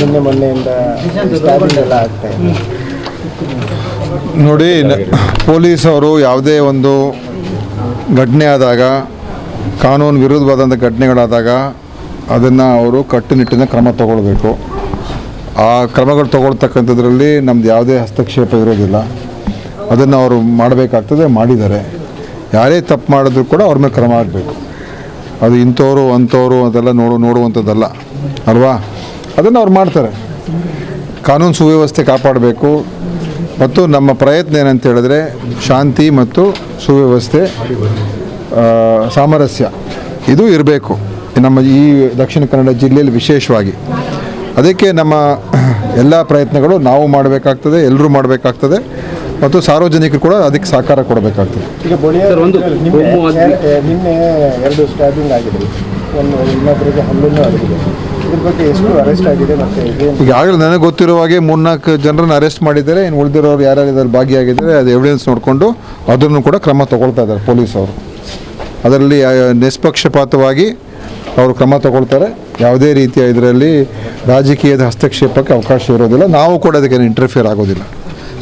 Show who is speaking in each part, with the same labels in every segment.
Speaker 1: ನಿನ್ನೆ ಮೊನ್ನೆಯಿಂದ ಎಲ್ಲ ಆಗ್ತಾ ಇದೆ.
Speaker 2: ನೋಡಿ ನ- ಪೊಲೀಸ್ ಅವರು ಯಾವುದೇ ಒಂದು ಘಟನೆ ಆದಾಗ ಕಾನೂನು ವಿರುದ್ಧವಾದಂಥ ಘಟನೆಗಳಾದಾಗ ಅದನ್ನು ಅವರು ಕಟ್ಟುನಿಟ್ಟಿನ ಕ್ರಮ ತಗೊಳ್ಬೇಕು. ಆ ಕ್ರಮಗಳು ತಗೊಳ್ತಕ್ಕಂಥದ್ರಲ್ಲಿ ನಮ್ದು ಯಾವುದೇ ಹಸ್ತಕ್ಷೇಪ ಇರೋದಿಲ್ಲ. ಅದನ್ನು ಅವರು ಮಾಡಬೇಕಾಗ್ತದೆ ಮಾಡಿದ್ದಾರೆ. ಯಾರೇ ತಪ್ಪು ಮಾಡಿದ್ರು ಕೂಡ ಅವ್ರ ಮೇಲೆ ಕ್ರಮ ಆಗಬೇಕು. ಅದು ಇಂಥವ್ರು ಅಂಥವ್ರು ಅದೆಲ್ಲ ನೋಡು ನೋಡುವಂಥದ್ದಲ್ಲ. ಅಲ್ವಾ? ಅದನ್ನು ಅವ್ರು ಮಾಡ್ತಾರೆ. ಕಾನೂನು ಸುವ್ಯವಸ್ಥೆ ಕಾಪಾಡಬೇಕು ಮತ್ತು ನಮ್ಮ ಪ್ರಯತ್ನ ಏನಂತ ಹೇಳಿದ್ರೆ ಶಾಂತಿ ಮತ್ತು ಸುವ್ಯವಸ್ಥೆ ಆ, ಸಾಮರಸ್ಯ ಇದು ಇರಬೇಕು. ನಮ್ಮ ಈ ದಕ್ಷಿಣ ಕನ್ನಡ ಜಿಲ್ಲೆಯಲ್ಲಿ ವಿಶೇಷವಾಗಿ. ಅದಕ್ಕೆ ನಮ್ಮ ಎಲ್ಲ ಪ್ರಯತ್ನಗಳು ನಾವು ಮಾಡಬೇಕಾಗ್ತದೆ ಎಲ್ಲರೂ ಮಾಡಬೇಕಾಗ್ತದೆ ಮತ್ತು ಸಾರ್ವಜನಿಕರು ಕೂಡ ಅದಕ್ಕೆ ಸಹಕಾರ ಕೊಡಬೇಕಾಗ್ತದೆ.
Speaker 3: ಸರ್, ಒಂದು
Speaker 1: ನಿನ್ನೆ ಎರಡು ಸ್ಟ್ಯಾಬಿಂಗ್ ಆಗಿದೆ ಒಂದು ಇನ್ನೊಬ್ಬರಿಗೆ ಹಲ್ಲನ್ನು ಅಡಗಿದೆ
Speaker 2: ಈಗಾಗಲೇ ನನಗೆ ಗೊತ್ತಿರೋ ಹಾಗೆ ಮೂರ್ನಾಲ್ಕು ಜನರನ್ನು ಅರೆಸ್ಟ್ ಮಾಡಿದ್ದಾರೆ. ಇನ್ನು ಉಳಿದಿರೋರು ಯಾರ್ಯಾರು ಇದ್ರಲ್ಲಿ ಭಾಗಿಯಾಗಿದ್ದಾರೆ, ಅದು ಎವಿಡೆನ್ಸ್ ನೋಡಿಕೊಂಡು ಅದನ್ನು ಕೂಡ ಕ್ರಮ ತಗೊಳ್ತಾ ಇದ್ದಾರೆ ಪೊಲೀಸ್ ಅವರು. ಅದರಲ್ಲಿ ನಿಷ್ಪಕ್ಷಪಾತವಾಗಿ ಅವರು ಕ್ರಮ ತಗೊಳ್ತಾರೆ. ಯಾವುದೇ ರೀತಿಯ ಇದರಲ್ಲಿ ರಾಜಕೀಯದ ಹಸ್ತಕ್ಷೇಪಕ್ಕೆ ಅವಕಾಶ ಇರೋದಿಲ್ಲ. ನಾವು ಕೂಡ ಅದಕ್ಕೆ ಇಂಟರ್ಫಿಯರ್ ಆಗೋದಿಲ್ಲ.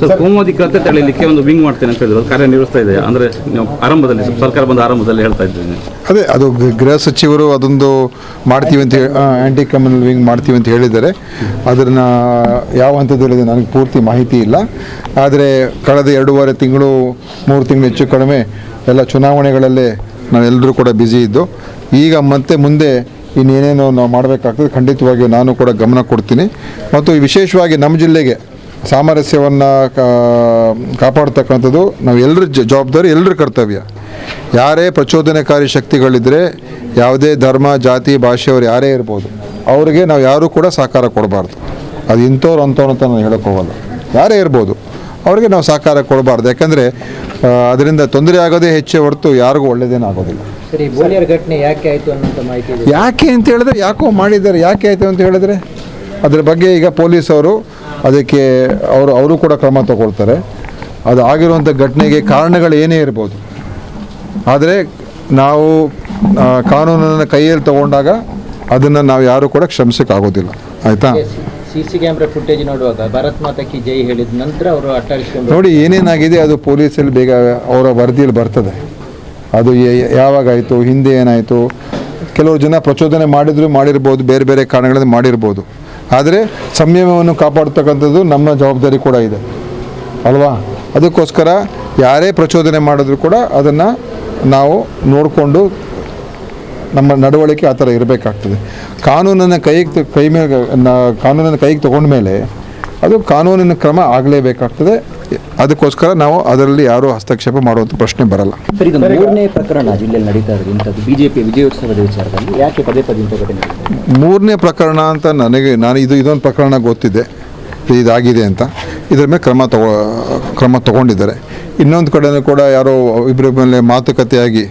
Speaker 3: ಸರ್ ಕೋಮುವಾದಿಕತೆ ತಡೆಯಲಿಕ್ಕೆ ಒಂದು ವಿಂಗ್ ಮಾಡ್ತೇನೆ ಅಂತ ಹೇಳಿದ್ರು. ಕಾರ್ಯನಿರ್ವಹಿಸ್ತಾ ಇದೆ. ಅಂದರೆ ನೀವು ಆರಂಭದಲ್ಲಿ ಸರ್ಕಾರ ಬಂದ ಆರಂಭದಲ್ಲಿ ಹೇಳ್ತಾ ಇದ್ದೇನೆ.
Speaker 2: ಅದೇ ಅದು ಗೃಹ ಸಚಿವರು ಅದೊಂದು ಮಾಡ್ತೀವಿ ಅಂತ ಹೇಳಿ ಆ್ಯಂಟಿ ಕಮ್ಯುನಲ್ ವಿಂಗ್ ಮಾಡ್ತೀವಿ ಅಂತ ಹೇಳಿದ್ದಾರೆ. ಅದನ್ನು ಯಾವ ಹಂತದಲ್ಲಿದೆ ನನಗೆ ಪೂರ್ತಿ ಮಾಹಿತಿ ಇಲ್ಲ. ಆದರೆ ಕಳೆದ ಎರಡೂವರೆ ತಿಂಗಳು ಮೂರು ತಿಂಗಳು ಹೆಚ್ಚು ಕಡಿಮೆ ಎಲ್ಲ ಚುನಾವಣೆಗಳಲ್ಲೇ ನಾವೆಲ್ಲರೂ ಕೂಡ ಬ್ಯುಸಿ ಇದ್ದು ಈಗ ಮತ್ತೆ ಮುಂದೆ ಇನ್ನೇನೇನೋ ನಾವು ಮಾಡಬೇಕಾಗ್ತದೆ. ಖಂಡಿತವಾಗಿಯೂ ನಾನು ಕೂಡ ಗಮನ ಕೊಡ್ತೀನಿ. ಮತ್ತು ವಿಶೇಷವಾಗಿ ನಮ್ಮ ಜಿಲ್ಲೆಗೆ ಸಾಮರಸ್ಯವನ್ನು ಕಾಪಾಡತಕ್ಕಂಥದ್ದು ನಾವು ಎಲ್ಲರ ಜವಾಬ್ದಾರಿ ಎಲ್ಲರ ಕರ್ತವ್ಯ. ಯಾರೇ ಪ್ರಚೋದನಕಾರಿ ಶಕ್ತಿಗಳಿದ್ದರೆ ಯಾವುದೇ ಧರ್ಮ ಜಾತಿ ಭಾಷೆಯವರು ಯಾರೇ ಇರ್ಬೋದು ಅವರಿಗೆ ನಾವು ಯಾರೂ ಕೂಡ ಸಹಕಾರ ಕೊಡಬಾರ್ದು. ಅದು ಇಂಥವ್ರು ಅಂಥವ್ರು ಅಂತ ನಾನು ಹೇಳೋಕ್ಕೆ ಹೋಗಲ್ಲ. ಯಾರೇ ಇರ್ಬೋದು ಅವರಿಗೆ ನಾವು ಸಹಕಾರ ಕೊಡಬಾರ್ದು. ಯಾಕಂದರೆ ಅದರಿಂದ ತೊಂದರೆ ಆಗೋದೇ ಹೆಚ್ಚೇ ಹೊರತು ಯಾರಿಗೂ ಒಳ್ಳೆಯದೇನೂ ಆಗೋದಿಲ್ಲ.
Speaker 4: ಸರಿ ಘಟನೆ ಯಾಕೆ ಆಯ್ತು ಅನ್ನೋಂಥ ಮಾಹಿತಿ
Speaker 2: ಯಾಕೆ ಅಂತ ಹೇಳಿದ್ರೆ ಯಾಕೋ ಮಾಡಿದ್ದಾರೆ. ಯಾಕೆ ಆಯಿತು ಅಂತ ಹೇಳಿದ್ರೆ ಅದ್ರ ಬಗ್ಗೆ ಈಗ ಪೊಲೀಸವರು ಅದಕ್ಕೆ ಅವರು ಅವರು ಕೂಡ ಕ್ರಮ ತಗೊಳ್ತಾರೆ. ಅದು ಆಗಿರುವಂಥ ಘಟನೆಗೆ ಕಾರಣಗಳು ಏನೇ ಇರ್ಬೋದು. ಆದರೆ ನಾವು ಕಾನೂನನ್ನು ಕೈಯಲ್ಲಿ ತಗೊಂಡಾಗ ಅದನ್ನು ನಾವು ಯಾರೂ ಕೂಡ ಕ್ಷಮಿಸೋಕ್ಕಾಗೋದಿಲ್ಲ. ಆಯಿತಾ?
Speaker 4: ಸಿ ಸಿ ಕ್ಯಾಮ್ರಾ ಫುಟೇಜ್ ನೋಡುವಾಗ ಭಾರತ್ ಮಾತಾ ಕಿ ಜೈ ಹೇಳಿದ ನಂತರ ಅವರು ಅಟ್ಟಾಡಿಸ್ಕೊಂಡು
Speaker 2: ನೋಡಿ ಏನೇನಾಗಿದೆ ಅದು ಪೊಲೀಸಲ್ಲಿ ಬೇಗ ಅವರ ವರದಿಯಲ್ಲಿ ಬರ್ತದೆ. ಅದು ಯಾವಾಗಾಯಿತು ಹಿಂದೆ ಏನಾಯಿತು? ಕೆಲವರು ಜನ ಪ್ರಚೋದನೆ ಮಾಡಿದ್ರು ಮಾಡಿರ್ಬೋದು ಬೇರೆ ಬೇರೆ ಕಾರಣಗಳಿಂದ ಮಾಡಿರ್ಬೋದು. ಆದರೆ ಸಂಯಮವನ್ನು ಕಾಪಾಡ್ತಕ್ಕಂಥದ್ದು ನಮ್ಮ ಜವಾಬ್ದಾರಿ ಕೂಡ ಇದೆ. ಅಲ್ವಾ? ಅದಕ್ಕೋಸ್ಕರ ಯಾರೇ ಪ್ರಚೋದನೆ ಮಾಡಿದ್ರು ಕೂಡ ಅದನ್ನು ನಾವು ನೋಡಿಕೊಂಡು ನಮ್ಮ ನಡವಳಿಕೆ ಆ ಥರ ಇರಬೇಕಾಗ್ತದೆ. ಕಾನೂನನ್ನು ಕೈಗೆ ಕೈ ಮೇಲೆ ಕಾನೂನನ್ನು ಕೈಗೆ ತಗೊಂಡ ಮೇಲೆ ಅದು ಕಾನೂನಿನ ಕ್ರಮ ಆಗಲೇಬೇಕಾಗ್ತದೆ. ಅದಕ್ಕೋಸ್ಕರ ನಾವು ಅದರಲ್ಲಿ ಯಾರೂ ಹಸ್ತಕ್ಷೇಪ ಮಾಡುವಂಥ ಪ್ರಶ್ನೆ ಬರಲ್ಲ.
Speaker 5: ಸರ್ ಇದು ಮೂರನೇ ಪ್ರಕರಣ ಜಿಲ್ಲೆಯಲ್ಲಿ ನಡೀತಾ ಇರೋದು ಇಂಥದ್ದು ಬಿಜೆಪಿ ವಿಜಯೋತ್ಸವದ ವಿಚಾರದಲ್ಲಿ ಯಾಕೆ ಪದೇ ಪದೇ ಇಂಥ ಘಟನೆ
Speaker 2: ಮೂರನೇ ಪ್ರಕರಣ ಅಂತ ನನಗೆ ನಾನು ಇದು ಇದೊಂದು ಪ್ರಕರಣ ಗೊತ್ತಿದೆ. ಇದಾಗಿದೆ ಅಂತ. ಇದರ ಮೇಲೆ ಕ್ರಮ ತಗೋ ಕ್ರಮ ತಗೊಂಡಿದ್ದಾರೆ. ಇನ್ನೊಂದು ಕಡೆನೂ ಕೂಡ ಯಾರೋ ಇಬ್ಬರ ಮೇಲೆ ಮಾತುಕತೆಯಾಗಿ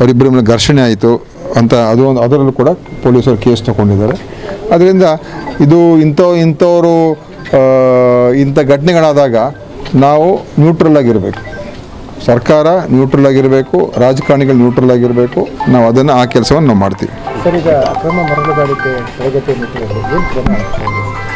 Speaker 2: ಅವರಿಬ್ಬರ ಮೇಲೆ ಘರ್ಷಣೆ ಆಯಿತು ಅಂತ ಅದು ಒಂದು ಅದರಲ್ಲೂ ಕೂಡ ಪೊಲೀಸರು ಕೇಸ್ ತಗೊಂಡಿದ್ದಾರೆ. ಅದರಿಂದ ಇದು ಇಂಥ ಇಂಥವರು ಇಂಥ ಘಟನೆಗಳಾದಾಗ ನಾವು ನ್ಯೂಟ್ರಲ್ ಆಗಿರಬೇಕು. ಸರ್ಕಾರ ನ್ಯೂಟ್ರಲ್ ಆಗಿರಬೇಕು, ರಾಜಕಾರಣಿಗಳು ನ್ಯೂಟ್ರಲ್ ಆಗಿರಬೇಕು, ನಾವು ಅದನ್ನು ಆ ಕೆಲಸವನ್ನು ನಾವು ಮಾಡ್ತೀವಿ.